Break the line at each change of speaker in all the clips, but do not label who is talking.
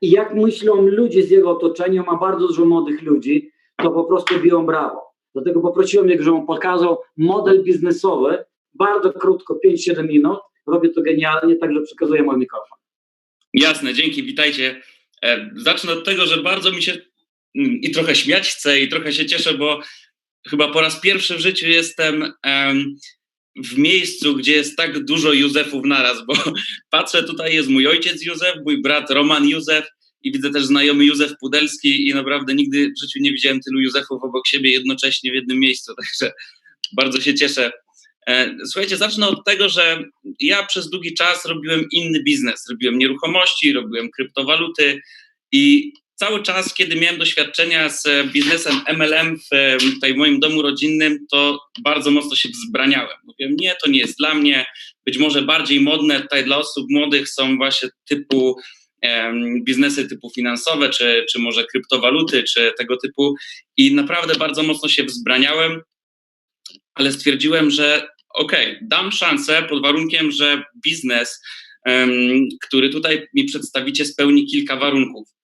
i jak myślą ludzie z jego otoczenia, ma bardzo dużo młodych ludzi, to po prostu biją brawo. Dlatego poprosiłem jego, żeby on pokazał model biznesowy, bardzo krótko, 5-7 minut, robię to genialnie, także przekazuję mój mikrofon.
Jasne, dzięki, witajcie. E, zacznę od tego, że bardzo mi się mm, i trochę śmiać chcę i trochę się cieszę, bo chyba po raz pierwszy w życiu jestem em, w miejscu, gdzie jest tak dużo Józefów naraz, bo patrzę, tutaj jest mój ojciec Józef, mój brat Roman Józef i widzę też znajomy Józef Pudelski i naprawdę nigdy w życiu nie widziałem tylu Józefów obok siebie jednocześnie w jednym miejscu, także bardzo się cieszę. E, Słuchajcie, zacznę od tego, że ja przez długi czas robiłem inny biznes. Robiłem nieruchomości, robiłem kryptowaluty i cały czas, kiedy miałem doświadczenia z biznesem MLM w, e, tutaj moim domu rodzinnym, to bardzo mocno się wzbraniałem. Mówiłem, nie, to nie jest dla mnie. Być może bardziej modne tutaj dla osób młodych są właśnie typu em, biznesy typu finansowe, czy, czy może kryptowaluty, czy tego typu. I naprawdę bardzo mocno się wzbraniałem, ale stwierdziłem, że okej, okay, dam szansę pod warunkiem, że biznes, który tutaj mi przedstawicie, spełni kilka warunków.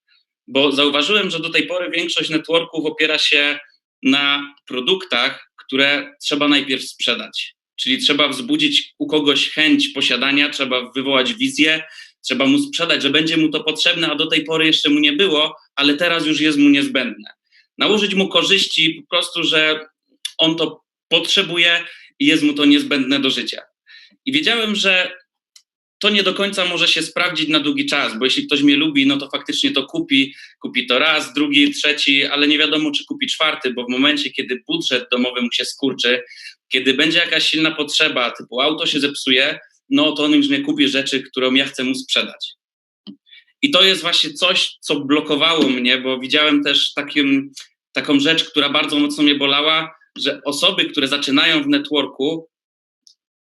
Bo zauważyłem, że do tej pory większość networków opiera się na produktach, które trzeba najpierw sprzedać. Czyli trzeba wzbudzić u kogoś chęć posiadania, trzeba wywołać wizję, trzeba mu sprzedać, że będzie mu to potrzebne, a do tej pory jeszcze mu nie było, ale teraz już jest mu niezbędne. Nałożyć mu korzyści po prostu, że on to potrzebuje i jest mu to niezbędne do życia. I wiedziałem, że to nie do końca może się sprawdzić na długi czas, bo jeśli ktoś mnie lubi, no to faktycznie to kupi, kupi to raz, drugi, trzeci, ale nie wiadomo, czy kupi czwarty, bo w momencie, kiedy budżet domowy mu się skurczy, kiedy będzie jakaś silna potrzeba, typu auto się zepsuje, no to on już nie kupi rzeczy, którą ja chcę mu sprzedać. I to jest właśnie coś, co blokowało mnie, bo widziałem też takim, taką rzecz, która bardzo mocno mnie bolała, że osoby, które zaczynają w networku,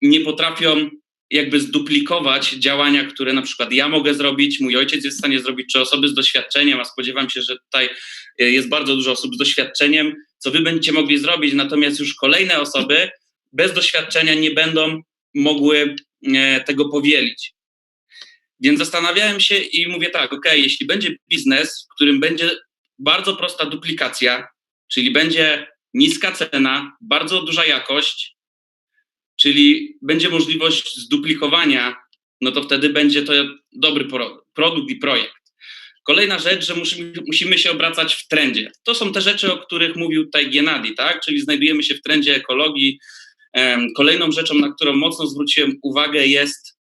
nie potrafią jakby zduplikować działania, które na przykład ja mogę zrobić, mój ojciec jest w stanie zrobić, czy osoby z doświadczeniem, a spodziewam się, że tutaj jest bardzo dużo osób z doświadczeniem, co wy będziecie mogli zrobić, natomiast już kolejne osoby bez doświadczenia nie będą mogły e, tego powielić. Więc zastanawiałem się i mówię tak, ok, jeśli będzie biznes, w którym będzie bardzo prosta duplikacja, czyli będzie niska cena, bardzo duża jakość, czyli będzie możliwość zduplikowania, no to wtedy będzie to dobry produkt i projekt. Kolejna rzecz, że musimy, musimy się obracać w trendzie. To są te rzeczy, o których mówił tutaj Gienadi, tak? Czyli znajdujemy się w trendzie ekologii. Kolejną rzeczą, na którą mocno zwróciłem uwagę, jest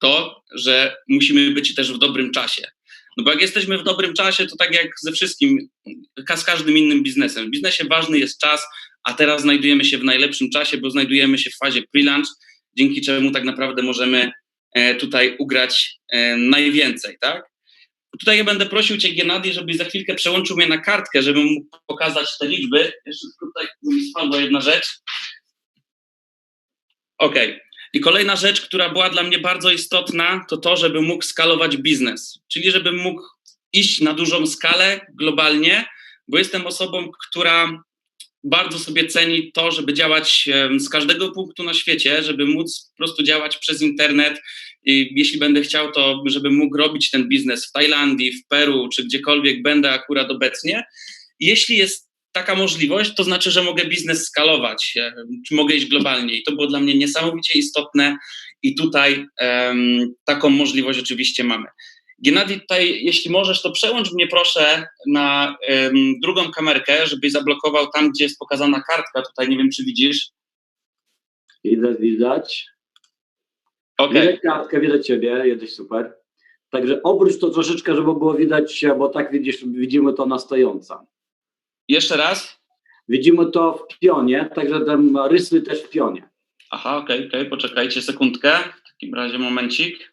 to, że musimy być też w dobrym czasie. No bo jak jesteśmy w dobrym czasie, to tak jak ze wszystkim, z każdym innym biznesem. W biznesie ważny jest czas, a teraz znajdujemy się w najlepszym czasie, bo znajdujemy się w fazie pre-launch, dzięki czemu tak naprawdę możemy e, tutaj ugrać e, najwięcej, tak? Tutaj ja będę prosił Cię, Gennady, żebyś za chwilkę przełączył mnie na kartkę, żebym mógł pokazać te liczby. Jeszcze tutaj mi spadła jedna rzecz. Okay. I kolejna rzecz, która była dla mnie bardzo istotna, to to, żeby mógł skalować biznes, czyli żebym mógł iść na dużą skalę globalnie, bo jestem osobą, która bardzo sobie ceni to, żeby działać z każdego punktu na świecie, żeby móc po prostu działać przez internet. I jeśli będę chciał, to żebym mógł robić ten biznes w Tajlandii, w Peru, czy gdziekolwiek będę akurat obecnie. Jeśli jest taka możliwość, to znaczy, że mogę biznes skalować, czy mogę iść globalnie. I to było dla mnie niesamowicie istotne i tutaj um, taką możliwość oczywiście mamy. Gennady, tutaj, jeśli możesz, to przełącz mnie proszę na um, drugą kamerkę, żebyś zablokował tam, gdzie jest pokazana kartka. Tutaj nie wiem, czy widzisz.
Widać, widać.
Okay.
Widać kartkę, widać ciebie, jesteś super. Także obróć to troszeczkę, żeby było widać, bo tak widzisz, widzimy to na stojąco.
Jeszcze raz?
Widzimy to w pionie, także tam rysy też w pionie.
Aha, okej, okay, okej, okay. poczekajcie sekundkę. W takim razie momencik.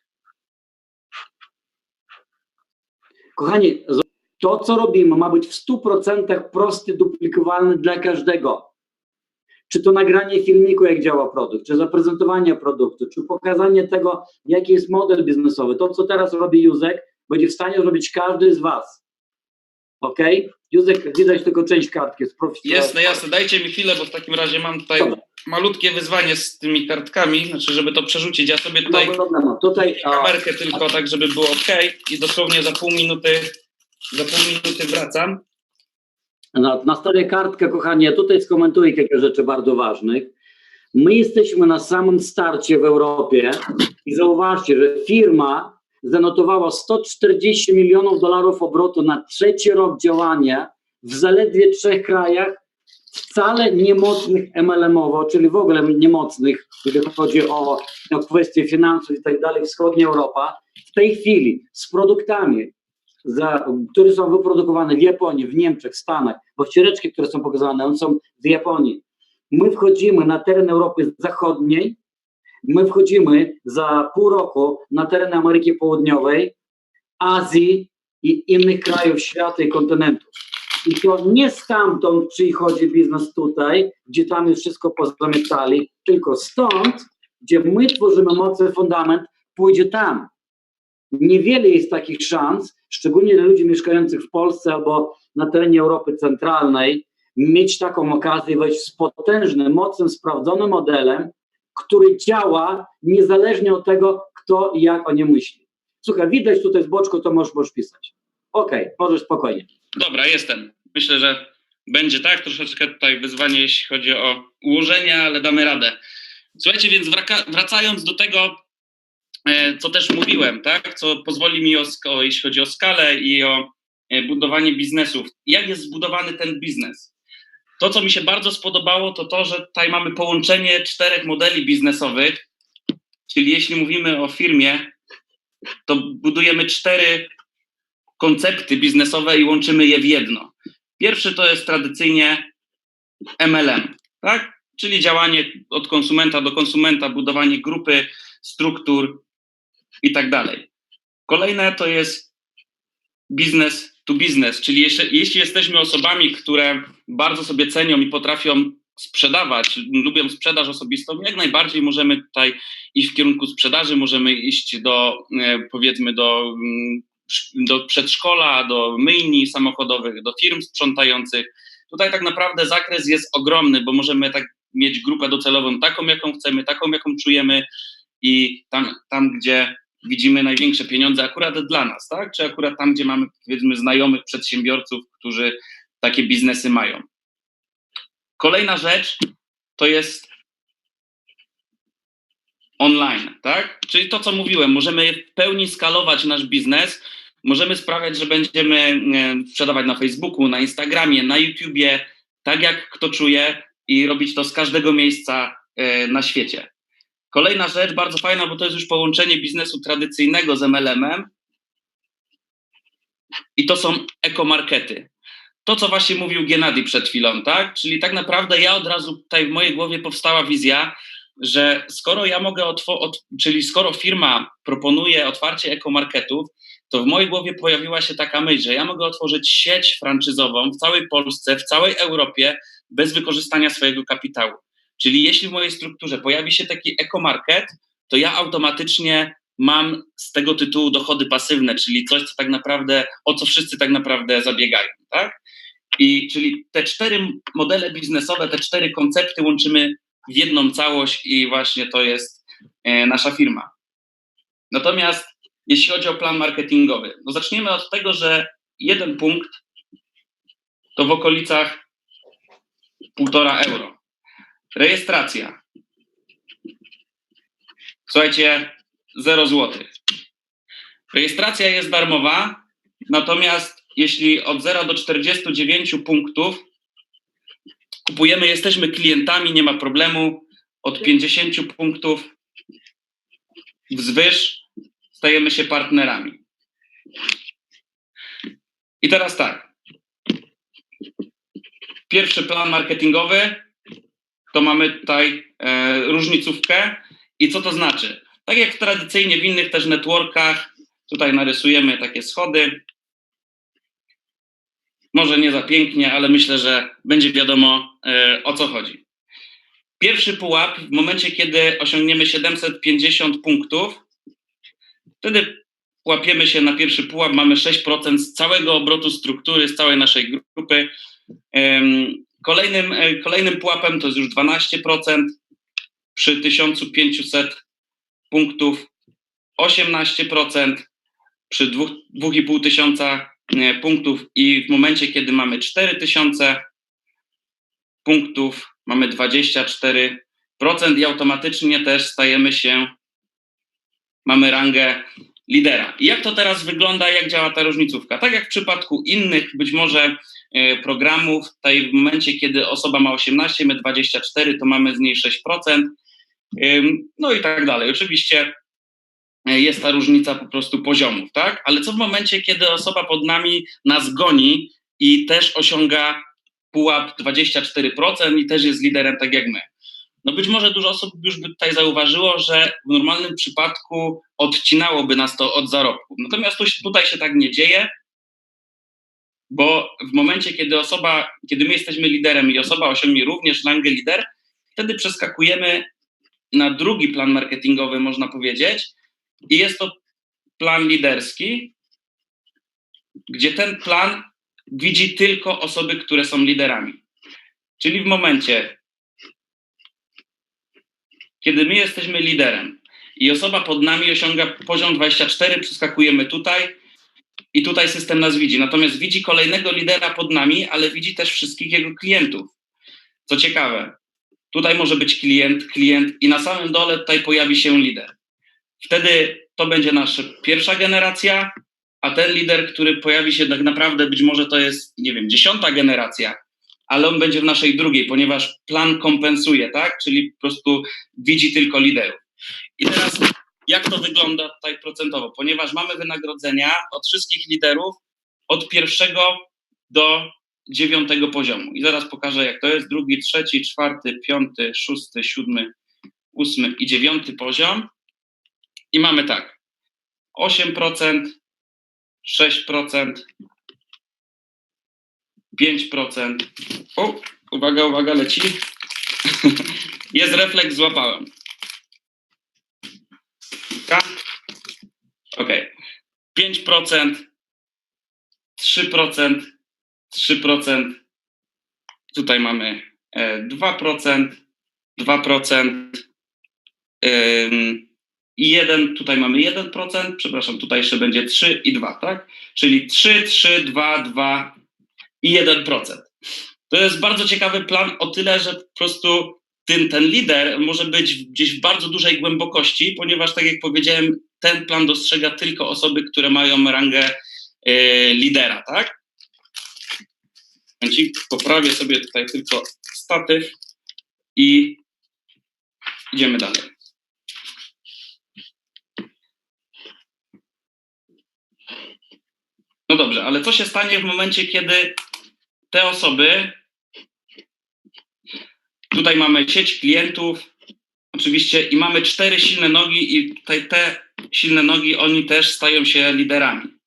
Kochani, to co robimy ma być w 100% prosty, duplikowalny dla każdego. Czy to nagranie filmiku, jak działa produkt, czy zaprezentowanie produktu, czy pokazanie tego, jaki jest model biznesowy. To, co teraz robi Józek, będzie w stanie zrobić każdy z Was. Ok? Józek, widać tylko część kartki.
Jasne, jasne. Dajcie mi chwilę, bo w takim razie mam tutaj
Dobra.
Malutkie wyzwanie z tymi kartkami, znaczy, żeby to przerzucić. Ja sobie tutaj
No problemu. Tutaj a,
kamerkę tylko tak, żeby było ok i dosłownie za pół minuty, za pół minuty wracam.
na, na stole kartkę, kochani, ja tutaj skomentuję kilka rzeczy bardzo ważnych. My jesteśmy na samym starcie w Europie i zauważcie, że firma zanotowała 140 milionów dolarów obrotu na trzeci rok działania w zaledwie trzech krajach, wcale niemocnych MLM-owo, czyli w ogóle niemocnych, gdy chodzi o, o kwestie finansów i tak dalej, wschodnia Europa, w tej chwili z produktami, za, które są wyprodukowane w Japonii, w Niemczech, w Stanach, bo ściereczki, które są pokazane, one są z Japonii. My wchodzimy na teren Europy Zachodniej, my wchodzimy za pół roku na teren Ameryki Południowej, Azji i innych krajów świata i kontynentów. I to nie stamtąd przychodzi biznes tutaj, gdzie tam już wszystko pozamiatali, tylko stąd, gdzie my tworzymy mocny fundament, pójdzie tam. Niewiele jest takich szans, szczególnie dla ludzi mieszkających w Polsce albo na terenie Europy Centralnej, mieć taką okazję wejść z potężnym, mocnym, sprawdzonym modelem, który działa niezależnie od tego, kto i jak o nie myśli. Słuchaj, widać tutaj z boczku, to możesz, możesz pisać. Okej, okay, możesz spokojnie.
Dobra, jestem. Myślę, że będzie tak. Troszeczkę tutaj wyzwanie, jeśli chodzi o ułożenie, ale damy radę. Słuchajcie, więc wracając do tego, e, co też mówiłem, tak, co pozwoli mi, o, o, jeśli chodzi o skalę i o e, budowanie biznesów. Jak jest zbudowany ten biznes? To, co mi się bardzo spodobało, to to, że tutaj mamy połączenie czterech modeli biznesowych, czyli jeśli mówimy o firmie, to budujemy cztery koncepty biznesowe i łączymy je w jedno. Pierwszy to jest tradycyjnie MLM, tak? Czyli działanie od konsumenta do konsumenta, budowanie grupy, struktur i tak dalej. Kolejne to jest biznes to biznes, czyli jeśli, jeśli jesteśmy osobami, które bardzo sobie cenią i potrafią sprzedawać, lubią sprzedaż osobistą, jak najbardziej możemy tutaj iść w kierunku sprzedaży, możemy iść do, e, powiedzmy, do mm, do przedszkola, do myjni samochodowych, do firm sprzątających. Tutaj tak naprawdę zakres jest ogromny, bo możemy tak mieć grupę docelową taką, jaką chcemy, taką, jaką czujemy i tam, tam gdzie widzimy największe pieniądze akurat dla nas, tak? Czy akurat tam, gdzie mamy powiedzmy znajomych przedsiębiorców, którzy takie biznesy mają. Kolejna rzecz to jest online, tak? Czyli to, co mówiłem, możemy w pełni skalować nasz biznes, możemy sprawiać, że będziemy sprzedawać na Facebooku, na Instagramie, na YouTubie, tak jak kto czuje i robić to z każdego miejsca e, na świecie. Kolejna rzecz, bardzo fajna, bo to jest już połączenie biznesu tradycyjnego z MLM-em i to są ekomarkety. To, co właśnie mówił Gennady przed chwilą, tak? Czyli tak naprawdę ja od razu tutaj w mojej głowie powstała wizja, że skoro ja mogę, otworzyć, czyli skoro firma proponuje otwarcie ekomarketów, to w mojej głowie pojawiła się taka myśl, że ja mogę otworzyć sieć franczyzową w całej Polsce, w całej Europie bez wykorzystania swojego kapitału. Czyli jeśli w mojej strukturze pojawi się taki ekomarket, to ja automatycznie mam z tego tytułu dochody pasywne, czyli coś, co tak naprawdę, o co wszyscy tak naprawdę zabiegają, tak? I czyli te cztery modele biznesowe, te cztery koncepty łączymy w jedną całość i właśnie to jest e, nasza firma. Natomiast jeśli chodzi o plan marketingowy, no zaczniemy od tego, że jeden punkt to w okolicach półtora euro. Rejestracja. Słuchajcie, 0 zł. Rejestracja jest darmowa, natomiast jeśli od 0 do 49 punktów kupujemy, jesteśmy klientami, nie ma problemu. Od 50 punktów wzwyż stajemy się partnerami. I teraz tak. Pierwszy plan marketingowy to mamy tutaj e, różnicówkę. I co to znaczy? Tak jak tradycyjnie w innych też networkach, tutaj narysujemy takie schody. Może nie za pięknie, ale myślę, że będzie wiadomo e, o co chodzi. Pierwszy pułap, w momencie kiedy osiągniemy 750 punktów, wtedy łapiemy się na pierwszy pułap, mamy 6% z całego obrotu struktury, z całej naszej grupy. Kolejnym, e, kolejnym pułapem to jest już 12%, przy 1500 punktów 18%, przy dwóch- 2,5 tysiąca e, punktów i w momencie, kiedy mamy 4000 punktów, mamy 24% i automatycznie też stajemy się, mamy rangę lidera. I jak to teraz wygląda, jak działa ta różnicówka? Tak jak w przypadku innych być może e, programów, tutaj w momencie, kiedy osoba ma 18, my 24, to mamy z niej 6%, ym, no i tak dalej. Oczywiście e, jest ta różnica po prostu poziomów, tak? Ale co w momencie, kiedy osoba pod nami nas goni i też osiąga pułap 24% i też jest liderem tak jak my? No być może dużo osób już by tutaj zauważyło, że w normalnym przypadku odcinałoby nas to od zarobku. Natomiast tu, tutaj się tak nie dzieje, bo w momencie, kiedy osoba, kiedy my jesteśmy liderem i osoba osiągnie również rangę lider, wtedy przeskakujemy na drugi plan marketingowy, można powiedzieć, i jest to plan liderski, gdzie ten plan widzi tylko osoby, które są liderami. Czyli w momencie, kiedy my jesteśmy liderem i osoba pod nami osiąga poziom 24, przeskakujemy tutaj i tutaj system nas widzi. Natomiast widzi kolejnego lidera pod nami, ale widzi też wszystkich jego klientów. Co ciekawe, tutaj może być klient, klient i na samym dole tutaj pojawi się lider. Wtedy to będzie nasza pierwsza generacja, a ten lider, który pojawi się tak naprawdę, być może to jest, nie wiem, dziesiąta generacja, ale on będzie w naszej drugiej, ponieważ plan kompensuje, tak? Czyli po prostu widzi tylko liderów. I teraz jak to wygląda tutaj procentowo? Ponieważ mamy wynagrodzenia od wszystkich liderów od pierwszego do dziewiątego poziomu. I zaraz pokażę, jak to jest. Drugi, trzeci, czwarty, piąty, szósty, siódmy, ósmy i dziewiąty poziom. I mamy tak. 8%, 6%, 5%. O, uwaga, uwaga, leci. Jest refleks, złapałem. Ok. 5%, 3%, 3%. Tutaj mamy e, 2%, 2%. ym, I 1, tutaj mamy 1%, przepraszam, tutaj jeszcze będzie 3 i 2, tak? Czyli 3, 3, 2, 2 i 1%. To jest bardzo ciekawy plan o tyle, że po prostu ten, ten lider może być gdzieś w bardzo dużej głębokości, ponieważ tak jak powiedziałem, ten plan dostrzega tylko osoby, które mają rangę e, lidera, tak? Poprawię sobie tutaj tylko statyw i idziemy dalej. No dobrze, ale co się stanie w momencie, kiedy te osoby, tutaj mamy sieć klientów, oczywiście, i mamy cztery silne nogi, i tutaj te silne nogi, oni też stają się liderami.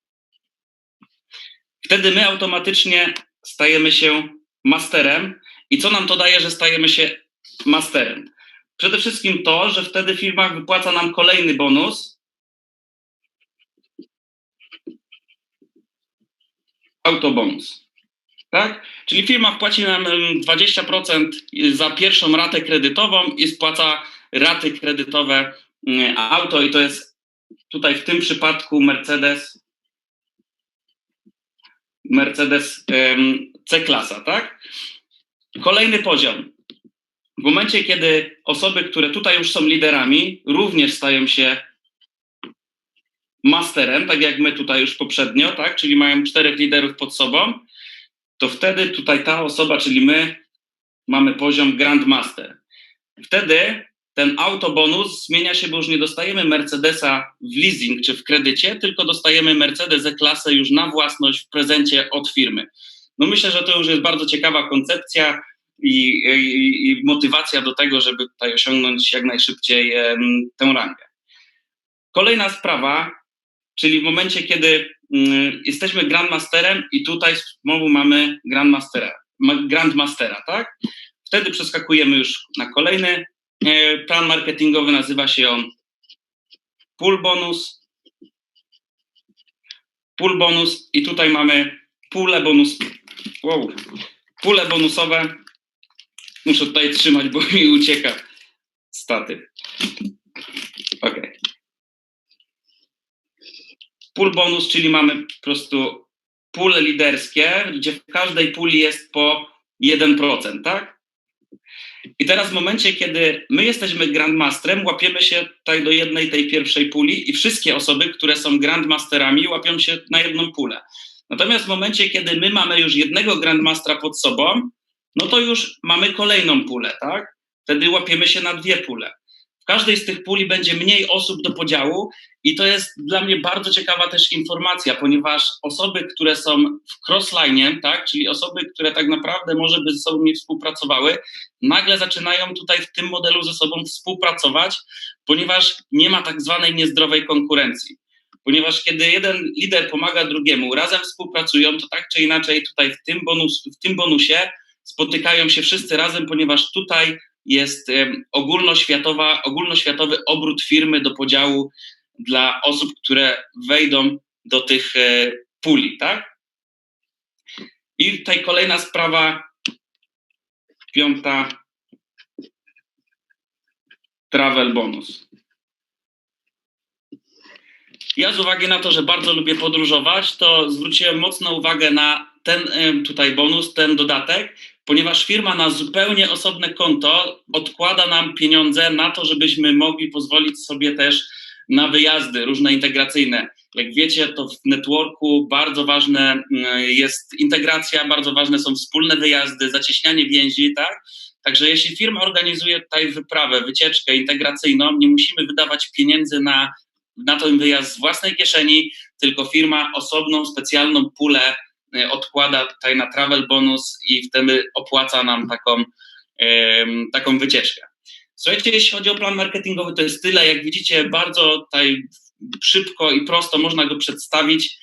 Wtedy my automatycznie stajemy się masterem. I co nam to daje, że stajemy się masterem? Przede wszystkim to, że wtedy firma wypłaca nam kolejny bonus, autobonus. Tak? Czyli firma wpłaci nam em, 20% za pierwszą ratę kredytową i spłaca raty kredytowe auto i to jest tutaj w tym przypadku Mercedes Mercedes C-klasa, tak? Kolejny poziom. W momencie, kiedy osoby, które tutaj już są liderami, również stają się masterem, tak jak my tutaj już poprzednio, tak? Czyli mają czterech liderów pod sobą, to wtedy tutaj ta osoba, czyli my, mamy poziom Grandmaster. Wtedy ten autobonus zmienia się, bo już nie dostajemy Mercedesa w leasing czy w kredycie, tylko dostajemy Mercedes E-klasę już na własność w prezencie od firmy. No myślę, że to już jest bardzo ciekawa koncepcja i, i, i motywacja do tego, żeby tutaj osiągnąć jak najszybciej em, tę rangę. Kolejna sprawa, czyli w momencie, kiedy mm, jesteśmy Grandmasterem i tutaj znowu mamy Grandmastera, ma- Grandmastera, tak? Wtedy przeskakujemy już na kolejny e, plan marketingowy, nazywa się on Pool Bonus. Pool Bonus i tutaj mamy pule bonus, wow, pule bonusowe. Muszę tutaj trzymać, bo mi ucieka Statyw. Ok. Pool bonus, czyli mamy po prostu pule liderskie, gdzie w każdej puli jest po 1%, tak? I teraz w momencie, kiedy my jesteśmy Grandmasterem, łapiemy się tutaj do jednej tej pierwszej puli i wszystkie osoby, które są Grandmasterami, łapią się na jedną pulę. Natomiast w momencie, kiedy my mamy już jednego Grandmastera pod sobą, no to już mamy kolejną pulę, tak? Wtedy łapiemy się na dwie pule. W każdej z tych puli będzie mniej osób do podziału i to jest dla mnie bardzo ciekawa też informacja, ponieważ osoby, które są w crossline, tak, czyli osoby, które tak naprawdę może by ze sobą nie współpracowały, nagle zaczynają tutaj w tym modelu ze sobą współpracować, ponieważ nie ma tak zwanej niezdrowej konkurencji. Ponieważ kiedy jeden lider pomaga drugiemu, razem współpracują, to tak czy inaczej tutaj w tym, bonus, w tym bonusie spotykają się wszyscy razem, ponieważ tutaj jest ogólnoświatowa, ogólnoświatowy obrót firmy do podziału dla osób, które wejdą do tych e, puli, tak? I tutaj kolejna sprawa, piąta, travel bonus. Ja z uwagi na to, że bardzo lubię podróżować, to zwróciłem mocną uwagę na ten tutaj bonus, ten dodatek, ponieważ firma na zupełnie osobne konto odkłada nam pieniądze na to, żebyśmy mogli pozwolić sobie też na wyjazdy różne integracyjne. Jak wiecie, to w networku bardzo ważne jest integracja, bardzo ważne są wspólne wyjazdy, zacieśnianie więzi, tak? Także jeśli firma organizuje tutaj wyprawę, wycieczkę integracyjną, nie musimy wydawać pieniędzy na, na ten wyjazd z własnej kieszeni, tylko firma osobną, specjalną pulę odkłada tutaj na travel bonus i wtedy opłaca nam taką, taką wycieczkę. Słuchajcie, jeśli chodzi o plan marketingowy, to jest tyle. Jak widzicie, bardzo tutaj szybko i prosto można go przedstawić.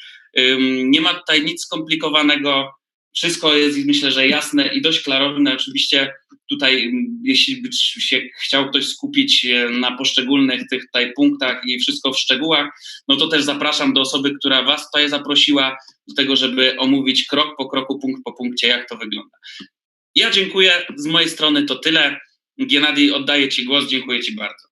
Nie ma tutaj nic skomplikowanego. Wszystko jest, myślę, że jasne i dość klarowne. Oczywiście tutaj, jeśli by się chciał ktoś skupić na poszczególnych tych tutaj punktach i wszystko w szczegółach, no to też zapraszam do osoby, która Was tutaj zaprosiła, do tego, żeby omówić krok po kroku, punkt po punkcie, jak to wygląda. Ja dziękuję. Z mojej strony to tyle. Gennady, oddaję Ci głos. Dziękuję Ci bardzo.